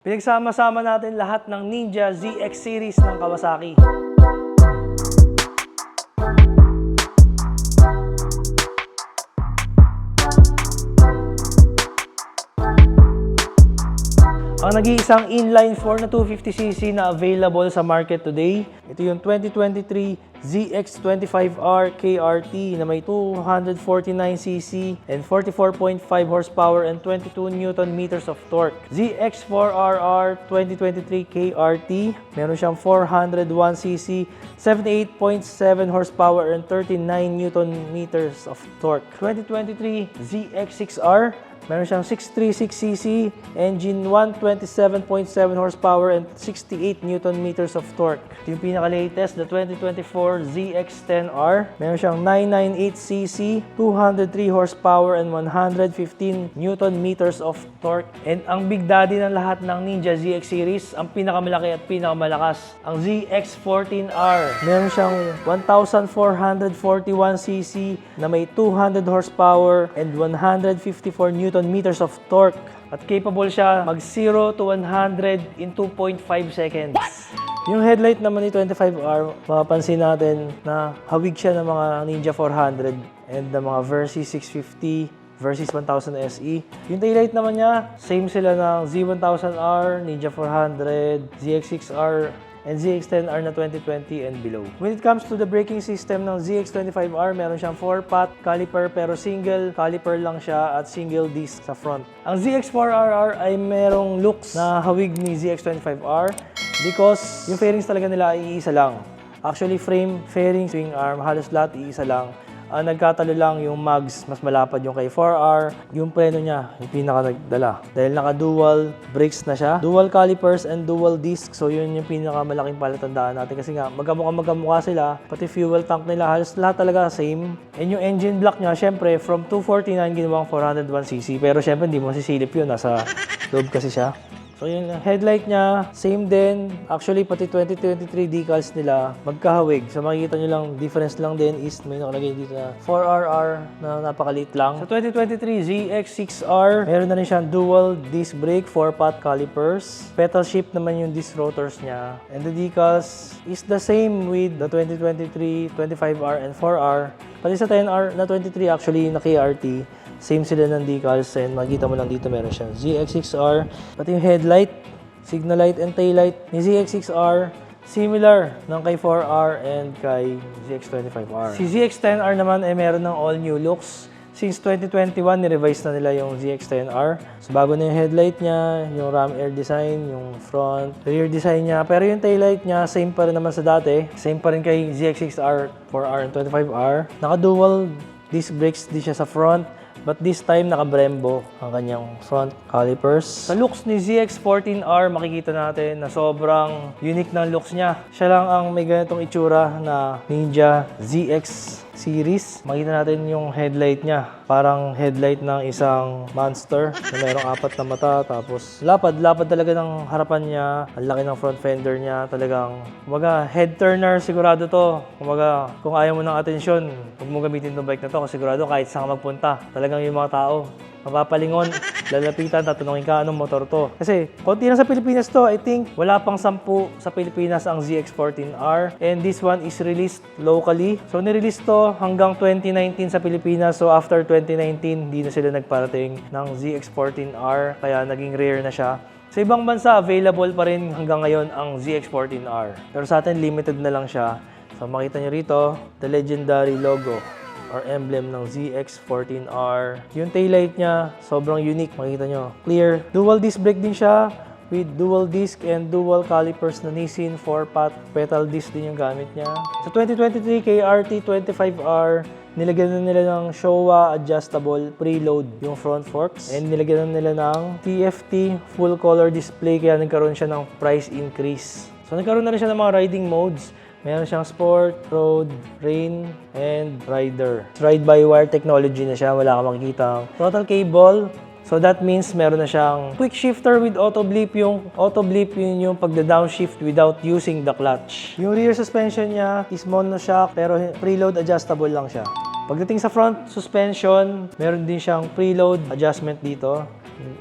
Pinagsama-sama natin lahat ng Ninja ZX series ng Kawasaki. Ang nag-iisang inline 4 na 250cc na available sa market today, ito yung 2023 ZX25R KRT na may 249cc and 44.5 horsepower and 22 Newton meters of torque. ZX4RR 2023 KRT, meron siyang 401cc, 78.7 horsepower and 39 Newton meters of torque. 2023 ZX6R Meron siyang 636cc, engine 127.7 horsepower and 68 newton meters of torque. Ito yung pinaka-latest, the 2024 ZX10R. Meron siyang 998cc, 203 horsepower and 115 newton meters of torque. And ang big daddy ng lahat ng Ninja ZX series, ang pinakamalaki at pinakamalakas, ang ZX14R. Meron siyang 1,441cc na may 200 horsepower and 154 newton meters of torque. At capable siya mag 0 to 100 in 2.5 seconds. Yung headlight naman ni 25R, mapapansin natin na hawig siya ng mga Ninja 400 and ng mga Versys 650 versus 1000 SE. Yung taillight naman niya, same sila ng Z1000R, Ninja 400, ZX6R, and ZX10R na 2020 and below. When it comes to the braking system ng ZX25R, meron siyang 4-pot caliper pero single caliper lang siya at single disc sa front. Ang ZX4RR ay merong looks na hawig ni ZX25R because yung fairings talaga nila ay iisa lang. Actually, frame, fairing, swing arm, halos lahat iisa lang. Ang nagkatalo lang yung mags, mas malapad yung kay 4R. Yung preno niya, yung pinaka nagdala. Dahil naka-dual brakes na siya. Dual calipers and dual disc. So yun yung pinakamalaking palatandaan natin. Kasi nga, magkamukha magkamukha sila. Pati fuel tank nila, halos lahat talaga same. And yung engine block niya, syempre, from 249 ginawang 401cc. Pero syempre, hindi mo sisilip yun. Nasa loob kasi siya. So yun lang. Headlight niya, same din. Actually, pati 2023 decals nila, magkahawig. So makikita nyo lang, difference lang din is may nakalagay dito na 4RR na napakaliit lang. Sa 2023 ZX6R, meron na rin siyang dual disc brake, 4-pot calipers. Pedal shift naman yung disc rotors niya. And the decals is the same with the 2023 25R and 4R. Pati sa 10R na 23 actually na KRT, Same sila ng decals and makikita mo lang dito meron siyang ZX6R. Pati yung headlight, signal light and tail light ni ZX6R similar ng kay 4R and kay ZX25R. Si ZX10R naman ay meron ng all new looks. Since 2021, ni-revise na nila yung ZX10R. So, bago na yung headlight niya, yung ram air design, yung front, rear design niya. Pero yung taillight niya, same pa rin naman sa dati. Same pa rin kay ZX6R, 4R, and 25R. Naka-dual disc brakes din siya sa front. But this time, naka-Brembo ang kanyang front calipers. Sa looks ni ZX14R, makikita natin na sobrang unique ng looks niya. Siya lang ang may ganitong itsura na Ninja ZX series. Makita natin yung headlight niya. Parang headlight ng isang monster na merong apat na mata. Tapos lapad-lapad talaga ng harapan niya. Ang laki ng front fender niya. Talagang, kumaga, head turner sigurado to. Kumaga, kung ayaw mo ng atensyon, huwag mo gamitin itong bike na to. Kasi sigurado kahit saan ka magpunta, talagang yung mga tao, mapapalingon, lalapitan, tatanungin ka anong motor to. Kasi konti lang sa Pilipinas to, I think wala pang sampu sa Pilipinas ang ZX14R and this one is released locally. So nirelease to hanggang 2019 sa Pilipinas. So after 2019, hindi na sila nagparating ng ZX14R kaya naging rare na siya. Sa ibang bansa, available pa rin hanggang ngayon ang ZX14R. Pero sa atin, limited na lang siya. So makita nyo rito, the legendary logo or emblem ng ZX14R. Yung taillight niya, sobrang unique. Makikita nyo. Clear. Dual disc brake din siya with dual disc and dual calipers na Nissin 4-pot pedal disc din yung gamit niya. Sa 2023 KRT 25R, nilagyan na nila ng Showa adjustable preload yung front forks and nilagyan na nila ng TFT full color display kaya nagkaroon siya ng price increase. So nagkaroon na rin siya ng mga riding modes. Meron siyang sport, road, rain, and rider. Ride-by-wire technology na siya. Wala kang makikita. Total cable. So that means meron na siyang quick shifter with auto blip. Yung auto blip yun yung pagda-downshift without using the clutch. Yung rear suspension niya is monoshock pero preload adjustable lang siya. Pagdating sa front suspension, meron din siyang preload adjustment dito.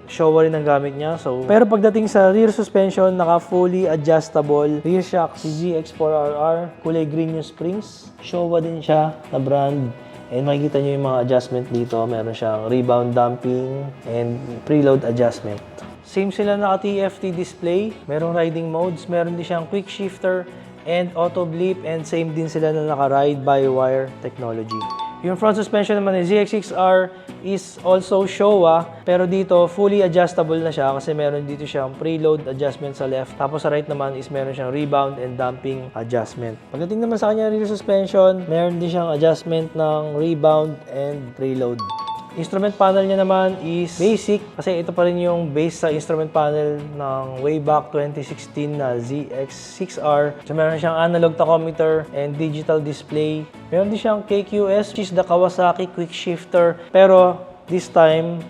Showa rin ang gamit niya. So, pero pagdating sa rear suspension, naka fully adjustable rear shock si GX4RR. Kulay green yung springs. Showa din siya na brand. And makikita nyo yung mga adjustment dito. Meron siyang rebound damping and preload adjustment. Same sila naka TFT display. Merong riding modes. Meron din siyang quick shifter and auto blip. And same din sila na naka ride by wire technology. Yung front suspension naman ni ZX6R is also Showa, pero dito fully adjustable na siya kasi meron dito siyang preload adjustment sa left. Tapos sa right naman is meron siyang rebound and damping adjustment. Pagdating naman sa kanya rear suspension, meron din siyang adjustment ng rebound and preload. Instrument panel niya naman is basic kasi ito pa rin yung base sa instrument panel ng way back 2016 na ZX6R. So meron siyang analog tachometer and digital display. Meron din siyang KQS which is the Kawasaki Quick Shifter pero this time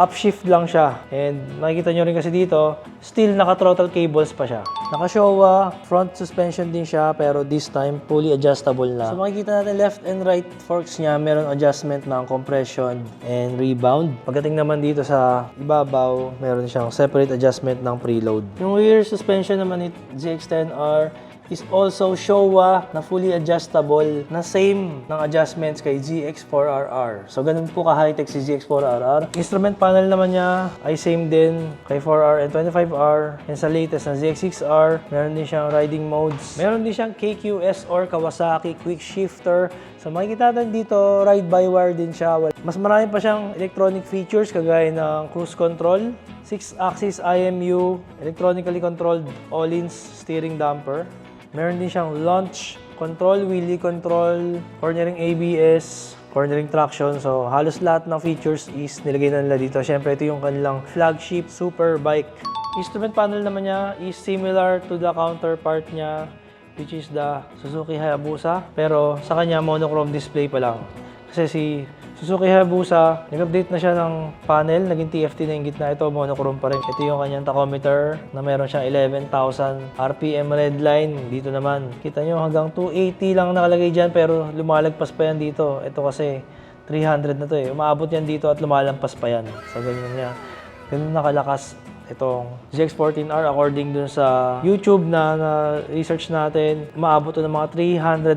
upshift lang siya. And makikita nyo rin kasi dito, still naka-throttle cables pa siya. Naka-Showa, front suspension din siya, pero this time fully adjustable na. So makikita natin left and right forks niya, meron adjustment ng compression and rebound. Pagdating naman dito sa ibabaw, meron siyang separate adjustment ng preload. Yung rear suspension naman ni ZX-10R is also Showa na fully adjustable na same ng adjustments kay GX4RR. So, ganun po ka-high-tech si GX4RR. Instrument panel naman niya ay same din kay 4R and 25R. And sa latest na ZX6R, meron din siyang riding modes. Meron din siyang KQS or Kawasaki Quick Shifter. So, makikita natin dito, ride-by-wire din siya. Wal- Mas marami pa siyang electronic features kagaya ng cruise control, 6-axis IMU, electronically controlled Öhlins steering damper. Meron din siyang launch control, wheelie control, cornering ABS, cornering traction. So, halos lahat ng features is nilagay na nila dito. Siyempre, ito yung kanilang flagship super bike. Instrument panel naman niya is similar to the counterpart niya which is the Suzuki Hayabusa. Pero sa kanya, monochrome display pa lang. Kasi si Suzuki Hayabusa, nag-update na siya ng panel, naging TFT na yung gitna. Ito, monochrome pa rin. Ito yung kanyang tachometer na meron siyang 11,000 RPM red line. Dito naman, kita nyo hanggang 280 lang nakalagay dyan pero lumalagpas pa yan dito. Ito kasi 300 na to eh. Umaabot yan dito at lumalampas pa yan. So, ganyan niya. Ganun nakalakas itong ZX14R according dun sa YouTube na, na research natin, umaabot to ng mga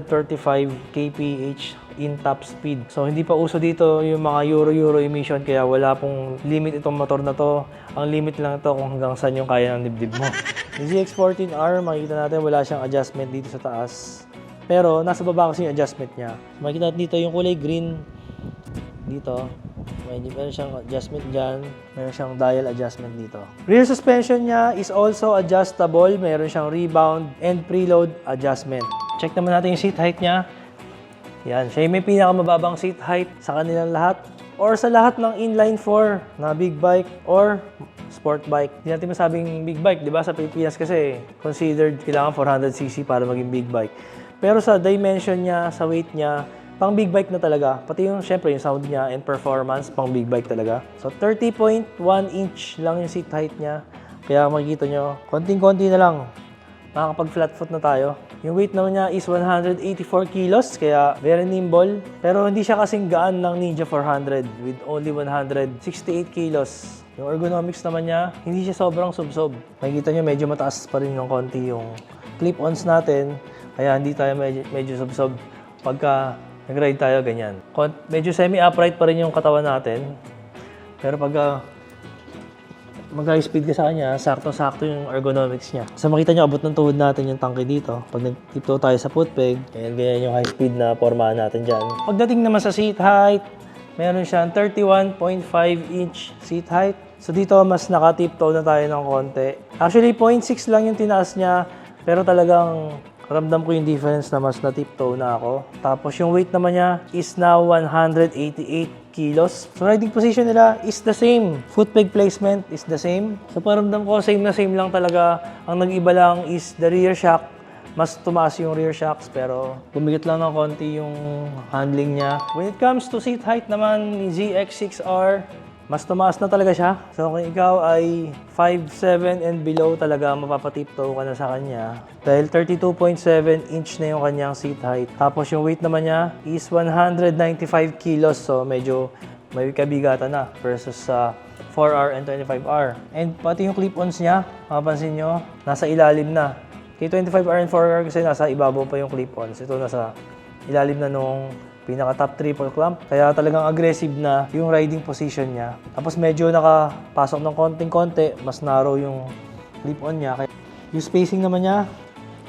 335 kph in top speed. So hindi pa uso dito yung mga Euro-Euro emission kaya wala pong limit itong motor na to. Ang limit lang ito kung hanggang saan yung kaya ng dibdib mo. yung ZX14R, makikita natin wala siyang adjustment dito sa taas. Pero nasa baba kasi yung adjustment niya. Makikita natin dito yung kulay green dito. May meron siyang adjustment dyan. Meron siyang dial adjustment dito. Rear suspension niya is also adjustable. Meron siyang rebound and preload adjustment. Check naman natin yung seat height niya. Yan, siya yung may pinakamababang seat height sa kanilang lahat or sa lahat ng inline 4 na big bike or sport bike. Hindi natin masabing big bike, di ba? Sa Pilipinas kasi considered kailangan 400cc para maging big bike. Pero sa dimension niya, sa weight niya, pang big bike na talaga. Pati yung, syempre, yung sound niya and performance, pang big bike talaga. So, 30.1 inch lang yung seat height niya. Kaya makikita nyo, konting-konti na lang, makakapag-flat foot na tayo. Yung weight naman niya is 184 kilos, kaya very nimble. Pero hindi siya kasing gaan ng Ninja 400 with only 168 kilos. Yung ergonomics naman niya, hindi siya sobrang subsob. Makikita nyo, medyo mataas pa rin ng konti yung clip-ons natin. Kaya hindi tayo medyo, medyo subsob pagka nag-ride tayo ganyan. Medyo semi-upright pa rin yung katawan natin. Pero pagka mag-high speed ka sa kanya, sakto-sakto yung ergonomics niya. Sa makita nyo, abot ng tuhod natin yung tangke dito. Pag nag-tiptoe tayo sa footpeg, ayan, ganyan yung high speed na formahan natin dyan. Pagdating naman sa seat height, meron siyang 31.5 inch seat height. So dito, mas naka-tiptoe na tayo ng konti. Actually, 0.6 lang yung tinaas niya, pero talagang ramdam ko yung difference na mas na-tiptoe na ako. Tapos yung weight naman niya is now 188 kilos. So riding position nila is the same. Foot peg placement is the same. So paramdam ko same na same lang talaga. Ang nag-iba lang is the rear shock. Mas tumaas yung rear shocks pero bumigit lang ng konti yung handling niya. When it comes to seat height naman ni ZX6R, mas tumaas na talaga siya. So kung ikaw ay 5'7 and below talaga, mapapatiptoe ka na sa kanya. Dahil 32.7 inch na yung kanyang seat height. Tapos yung weight naman niya is 195 kilos. So medyo may kabigatan na versus sa 4R and 25R. And pati yung clip-ons niya, mapapansin nyo, nasa ilalim na. Kay 25R and 4R kasi nasa ibabaw pa yung clip-ons. Ito nasa ilalim na nung pinaka top triple clamp. Kaya talagang aggressive na yung riding position niya. Tapos medyo nakapasok ng konting-konti, mas narrow yung clip-on niya. Kaya yung spacing naman niya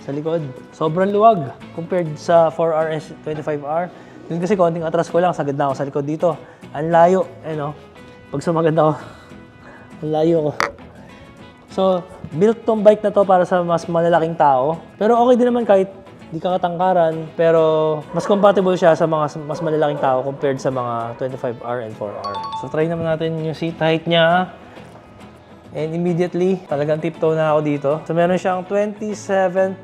sa likod, sobrang luwag compared sa 4R and 25R. Yun kasi konting atras ko lang, sagad na ako sa likod dito. Ang layo, eh no? Pag sumagad ako, ang layo ko. So, built tong bike na to para sa mas malalaking tao. Pero okay din naman kahit di ka katangkaran. Pero mas compatible siya sa mga mas malalaking tao compared sa mga 25R and 4R. So, try naman natin yung seat height niya. And immediately, talagang tiptoe na ako dito. So, meron siyang 27.9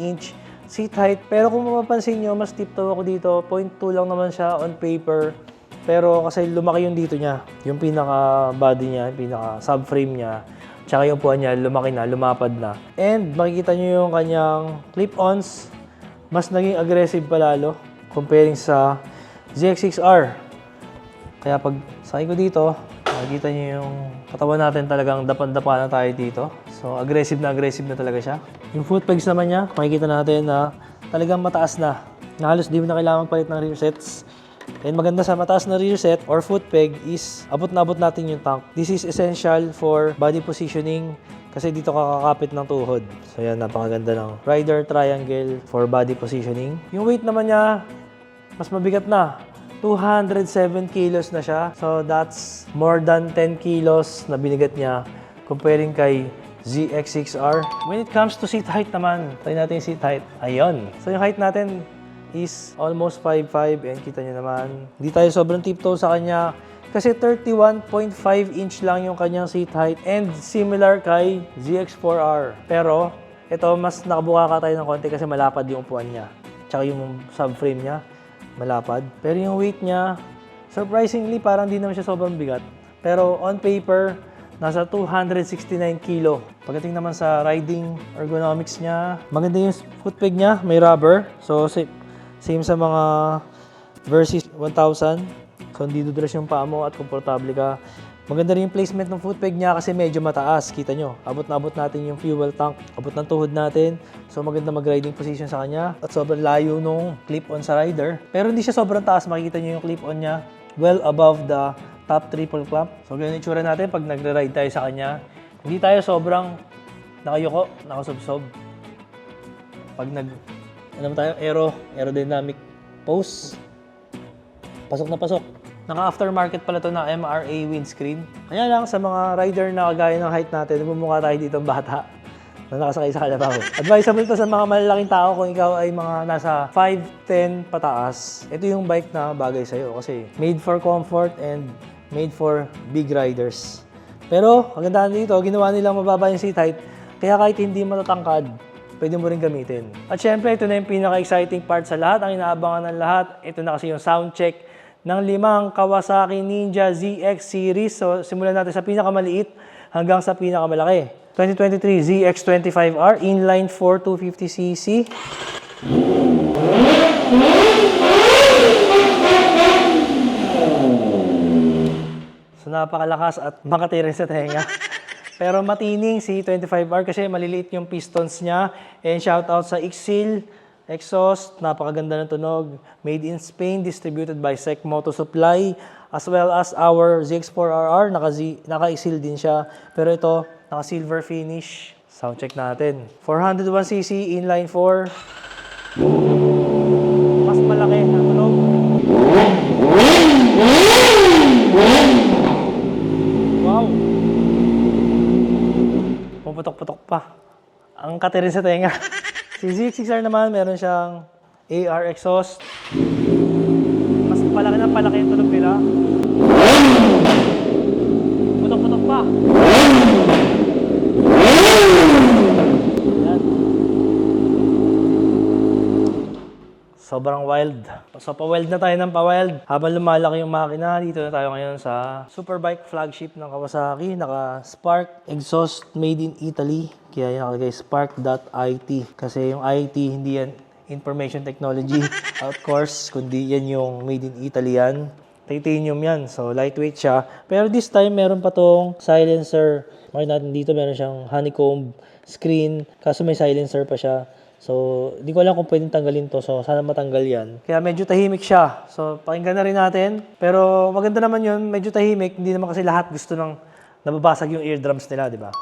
inch seat height. Pero kung mapapansin nyo, mas tiptoe ako dito. 0.2 lang naman siya on paper. Pero kasi lumaki yung dito niya. Yung pinaka body niya, yung pinaka subframe niya. Tsaka yung upuan niya, lumaki na, lumapad na. And makikita nyo yung kanyang clip-ons. Mas naging aggressive palalo comparing sa ZX6R. Kaya pag sakay ko dito, makikita niyo yung katawan natin talagang dapan-dapa na tayo dito. So, aggressive na aggressive na talaga siya. Yung foot pegs naman niya, makikita natin na talagang mataas na. Na halos di mo na kailangan palit ng rear sets. And maganda sa mataas na rear set or foot peg is abot na abot natin yung tank. This is essential for body positioning kasi dito kakakapit ng tuhod. So yan, napakaganda ng rider triangle for body positioning. Yung weight naman niya, mas mabigat na. 207 kilos na siya. So that's more than 10 kilos na binigat niya comparing kay ZX6R. When it comes to seat height naman, try natin yung seat height. Ayun. So yung height natin is almost 5'5 and kita nyo naman. Hindi tayo sobrang tiptoe sa kanya kasi 31.5 inch lang yung kanyang seat height and similar kay ZX4R. Pero ito mas nakabuka ka tayo ng konti kasi malapad yung upuan niya. Tsaka yung subframe niya malapad. Pero yung weight niya, surprisingly, parang di naman siya sobrang bigat. Pero on paper, nasa 269 kilo. Pagdating naman sa riding ergonomics niya, maganda yung foot peg niya, may rubber. So, same sa mga Versys 1000. So, hindi dudras yung paa mo at komportable ka. Maganda rin yung placement ng foot peg niya kasi medyo mataas. Kita nyo, abot na abot natin yung fuel tank, abot ng tuhod natin. So maganda mag-riding position sa kanya. At sobrang layo nung clip-on sa rider. Pero hindi siya sobrang taas. Makikita nyo yung clip-on niya well above the top triple clamp. So ganyan yung itsura natin pag nagre-ride tayo sa kanya. Hindi tayo sobrang nakayuko, nakasubsob. Pag nag, ano ba tayo, aero, aerodynamic pose, pasok na pasok. Naka-aftermarket pala to na MRA windscreen. Kaya lang sa mga rider na kagaya ng height natin, bumukha tayo dito ng bata na nakasakay sa kalabaw. Advisable to sa mga malalaking tao kung ikaw ay mga nasa 5'10 pataas. Ito yung bike na bagay sa'yo kasi made for comfort and made for big riders. Pero, ganda dito, ginawa nilang mababa yung seat height. Kaya kahit hindi matatangkad, pwede mo rin gamitin. At syempre, ito na yung pinaka-exciting part sa lahat. Ang inaabangan ng lahat, ito na kasi yung sound check ng limang Kawasaki Ninja ZX series. So, simulan natin sa pinakamaliit hanggang sa pinakamalaki. 2023 ZX25R inline 4 250cc. So, napakalakas at makatiris sa tenga. Pero matining si 25R kasi maliliit yung pistons niya. And shout out sa Ixil exhaust, napakaganda ng tunog. Made in Spain, distributed by Sec Moto Supply. As well as our ZX4RR, naka-Z- naka-Ixil din siya. Pero ito, naka-silver finish. Sound check natin. 401cc, inline 4. Mas malaki ang tunog. Wow! Pumuputok-putok pa. Ang katirin sa tenga. si ZX6R naman, meron siyang AR exhaust. Mas palaki na palaki yung tunog nila. Putok-putok pa. Sobrang wild. So, pa-wild na tayo ng pa-wild. Habang lumalaki yung makina, dito na tayo ngayon sa Superbike flagship ng Kawasaki. Naka-Spark exhaust made in Italy. Kaya yung nakalagay spark.it. Kasi yung IT, hindi yan information technology. of course, kundi yan yung made in Italy yan. titanium yan. So, lightweight siya. Pero this time, meron pa tong silencer. Makikita natin dito, meron siyang honeycomb screen. Kaso may silencer pa siya. So, di ko alam kung pwedeng tanggalin to. So, sana matanggal yan. Kaya medyo tahimik siya. So, pakinggan na rin natin. Pero maganda naman yun. Medyo tahimik. Hindi naman kasi lahat gusto ng nababasag yung eardrums nila, di ba?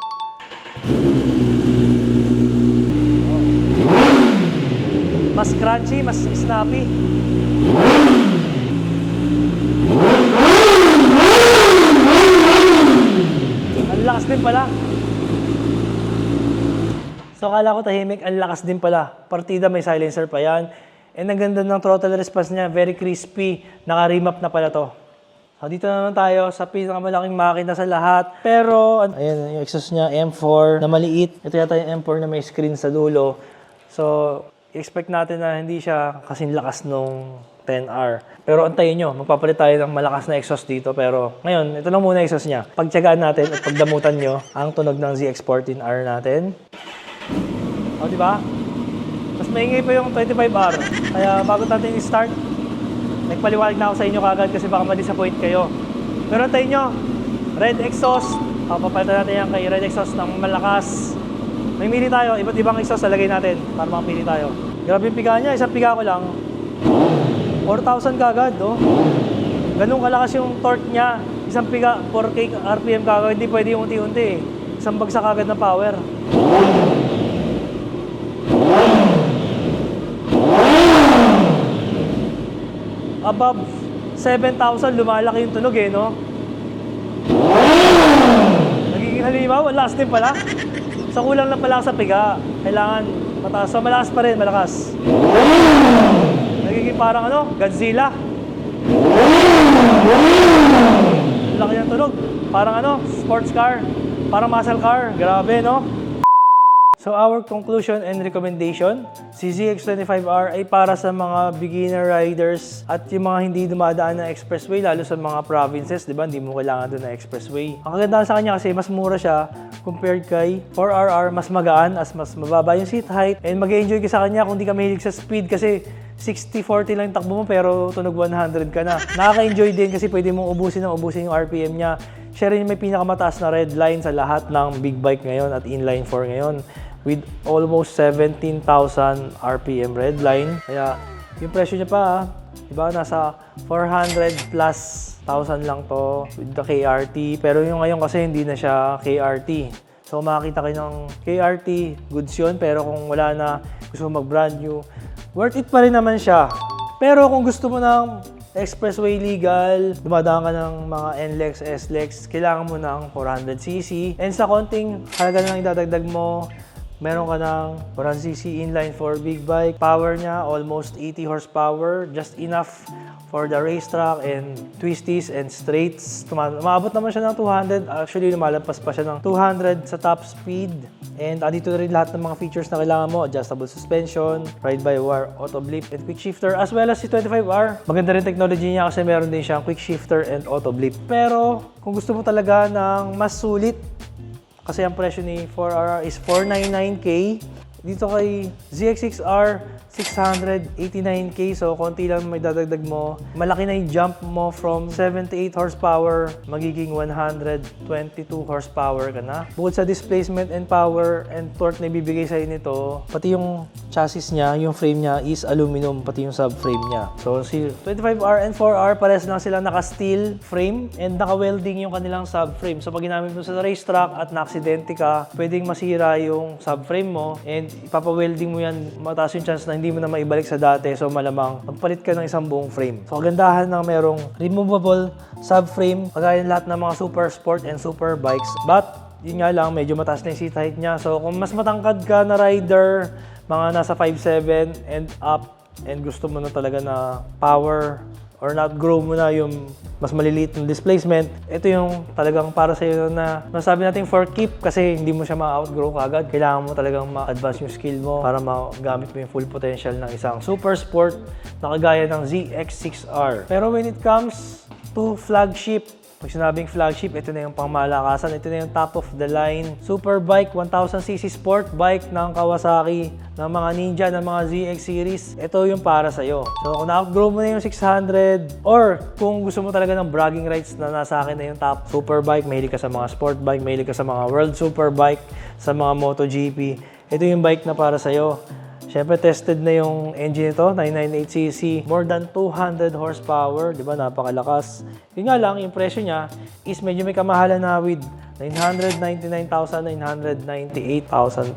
Mas crunchy, mas snappy. Ang lakas din pala. So akala ko tahimik, ang lakas din pala. Partida may silencer pa yan. And ang ganda ng throttle response niya, very crispy. Naka-remap na pala to. So dito naman tayo sa pinakamalaking makina sa lahat. Pero, an- ayan yung exhaust niya, M4 na maliit. Ito yata yung M4 na may screen sa dulo. So, expect natin na hindi siya kasing lakas nung 10R. Pero antayin nyo, magpapalit tayo ng malakas na exhaust dito. Pero ngayon, ito lang muna exhaust niya. Pagtyagaan natin at pagdamutan nyo ang tunog ng ZX14R natin. O, di ba? Mas maingay pa yung 25R. Kaya bago natin i-start, nagpaliwanag na ako sa inyo kagad kasi baka ma-disappoint kayo. Pero antayin nyo, red exhaust. Papapalitan natin yan kay red exhaust ng malakas. May mili tayo, iba't ibang exhaust lalagay natin para makapili tayo. Grabe yung piga niya, isang piga ko lang. 4,000 kagad, oh. Ganun kalakas yung torque niya. Isang piga, 4K RPM kagad, hindi pwede yung unti-unti eh. Isang bagsak kagad ng power. Above 7,000, lumalaki yung tunog eh, no? Nagiging halimaw, ang lakas din pala. Sa kulang lang pala sa piga. Kailangan mataas. So malakas pa rin, malakas. Nagiging parang ano, Godzilla. Laki ng tunog. Parang ano, sports car. Parang muscle car. Grabe, no? So our conclusion and recommendation, si ZX25R ay para sa mga beginner riders at yung mga hindi dumadaan ng expressway, lalo sa mga provinces, di ba? Hindi mo kailangan doon ng expressway. Ang kagandahan sa kanya kasi mas mura siya compared kay 4RR, mas magaan, as mas mababa yung seat height, and mag enjoy ka sa kanya kung di ka mahilig sa speed kasi 60-40 lang takbo mo pero tunog 100 ka na. Nakaka-enjoy din kasi pwede mong ubusin ng ubusin yung RPM niya. Siya rin may pinakamataas na red line sa lahat ng big bike ngayon at inline 4 ngayon with almost 17,000 RPM red line. Kaya yung presyo niya pa, ah, diba, nasa 400 plus 1,000 lang to with the KRT. Pero yung ngayon kasi hindi na siya KRT. So makakita kayo ng KRT, goods yun. Pero kung wala na, gusto mo mag brand new, worth it pa rin naman siya. Pero kung gusto mo ng expressway legal, dumadaan ka ng mga NLEX, SLEX, kailangan mo ng 400cc. And sa konting halaga na lang idadagdag mo, meron ka ng 400cc inline for big bike. Power niya, almost 80 horsepower. Just enough for the racetrack and twisties and straights. Umabot naman siya ng 200. Actually, lumalagpas pa siya ng 200 sa top speed. And andito na rin lahat ng mga features na kailangan mo. Adjustable suspension, ride-by-wire, auto blip, and quick shifter. As well as si 25R. Maganda rin technology niya kasi meron din siyang quick shifter and auto blip. Pero kung gusto mo talaga ng mas sulit, kasi ang presyo ni 4RR is 499K. Dito kay ZX6R, 689K. So, konti lang may dadagdag mo. Malaki na yung jump mo from 78 horsepower, magiging 122 horsepower ka na. Bukod sa displacement and power and torque na ibibigay sa'yo nito, pati yung chassis niya, yung frame niya is aluminum, pati yung subframe niya. So, si 25R and 4R, pares lang sila naka-steel frame and naka-welding yung kanilang subframe. So, pag ginamit mo sa racetrack at na-aksidente ka, pwedeng masira yung subframe mo and ipapa-welding mo yan, mataas yung chance na hindi mo na maibalik sa dati. So, malamang magpalit ka ng isang buong frame. So, kagandahan ng merong removable subframe, kagaya ng lahat ng mga super sport and super bikes. But, yun nga lang, medyo mataas na yung seat height niya. So, kung mas matangkad ka na rider, mga nasa 5'7 and up, and gusto mo na talaga na power or not grow mo na yung mas maliliit ng displacement, ito yung talagang para sa iyo na masabi natin for keep kasi hindi mo siya ma-outgrow kagad. Kailangan mo talagang ma-advance yung skill mo para magamit mo yung full potential ng isang super sport na kagaya ng ZX6R. Pero when it comes to flagship Pag sinabing flagship, ito na yung pangmalakasan. Ito na yung top of the line. Super bike, 1000cc sport bike ng Kawasaki, ng mga Ninja, ng mga ZX series. Ito yung para sa'yo. So kung na-outgrow mo na yung 600 or kung gusto mo talaga ng bragging rights na nasa akin na yung top super bike, mahilig ka sa mga sport bike, mahilig ka sa mga world super bike, sa mga MotoGP, ito yung bike na para sa'yo. Siyempre, tested na yung engine nito, 998cc, more than 200 horsepower, di ba? Napakalakas. Yun nga lang, yung presyo niya is medyo may kamahalan na with 999,998,000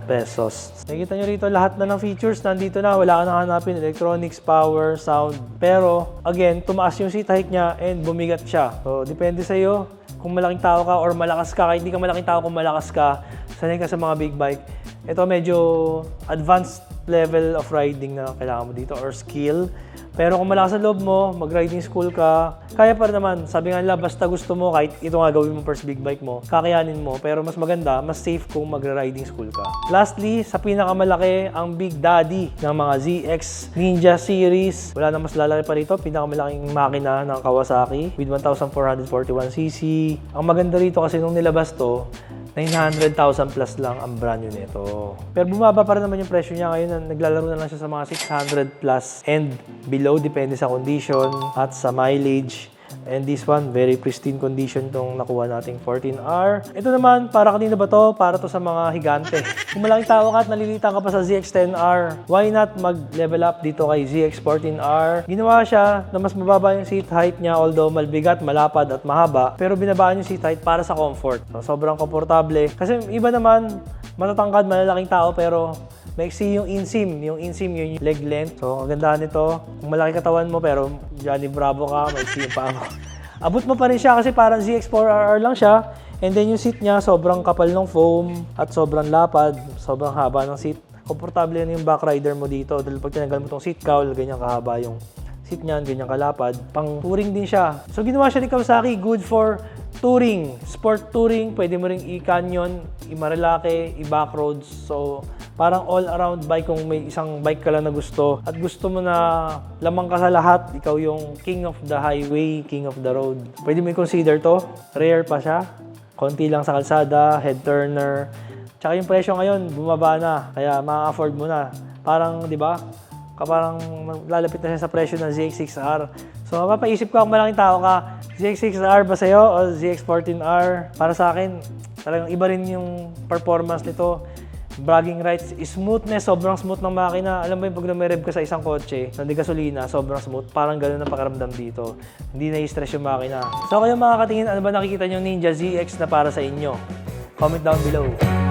pesos. Nakikita nyo rito lahat na ng features nandito na. Wala ka hanapin. Electronics, power, sound. Pero, again, tumaas yung seat height niya and bumigat siya. So, depende sa iyo kung malaking tao ka or malakas ka. Kahit hindi ka malaking tao kung malakas ka, sanay ka sa mga big bike. Ito medyo advanced level of riding na kailangan mo dito or skill. Pero kung malakas ang loob mo, mag-riding school ka, kaya pa rin naman. Sabi nga nila, basta gusto mo, kahit ito nga gawin mo first big bike mo, kakayanin mo. Pero mas maganda, mas safe kung mag-riding school ka. Lastly, sa pinakamalaki, ang Big Daddy ng mga ZX Ninja Series. Wala na mas lalaki pa rito. Pinakamalaking makina ng Kawasaki with 1,441cc. Ang maganda rito kasi nung nilabas to, 900,000 plus lang ang brand new nito. Pero bumaba pa rin naman yung presyo niya ngayon. Naglalaro na lang siya sa mga 600 plus and below depende sa condition at sa mileage. And this one, very pristine condition tong nakuha nating 14R. Ito naman, para kanina ba to? Para to sa mga higante. Kung malaking tao ka at nalilitan ka pa sa ZX10R, why not mag-level up dito kay ZX14R? Ginawa siya na mas mababa yung seat height niya, although malbigat, malapad at mahaba, pero binabaan yung seat height para sa comfort. So, sobrang komportable. Kasi iba naman, matatangkad, malalaking tao, pero Maiksi yung inseam. Yung inseam, yun yung leg length. So, ang ganda nito. Kung malaki katawan mo, pero Johnny Bravo ka, maiksi yung paa mo. Abot mo pa rin siya kasi parang ZX4RR lang siya. And then yung seat niya, sobrang kapal ng foam at sobrang lapad, sobrang haba ng seat. Komportable yan yung back rider mo dito. Dahil pag tinanggal mo tong seat cowl, ganyan kahaba yung seat niyan, ganyan kalapad. Pang touring din siya. So ginawa siya ni Kawasaki, good for touring, sport touring, pwede mo ring i-canyon, i-marilake, i-backroads. So parang all-around bike kung may isang bike ka lang na gusto at gusto mo na lamang ka sa lahat, ikaw yung king of the highway, king of the road. Pwede mo i-consider to. Rare pa siya. Konti lang sa kalsada, head turner. Tsaka yung presyo ngayon, bumaba na. Kaya ma-afford mo na. Parang, di ba? Parang lalapit na siya sa presyo ng ZX6R. So, mapapaisip ko kung malaking tao ka, ZX6R ba sa'yo o ZX14R? Para sa akin, talagang iba rin yung performance nito bragging rights, smoothness, sobrang smooth ng makina. Alam mo yung pag lumireb ka sa isang kotse, na di gasolina, sobrang smooth. Parang ganun ang pakaramdam dito. Hindi na-stress yung makina. So kayo mga katingin, ano ba nakikita yung Ninja ZX na para sa inyo? Comment down below.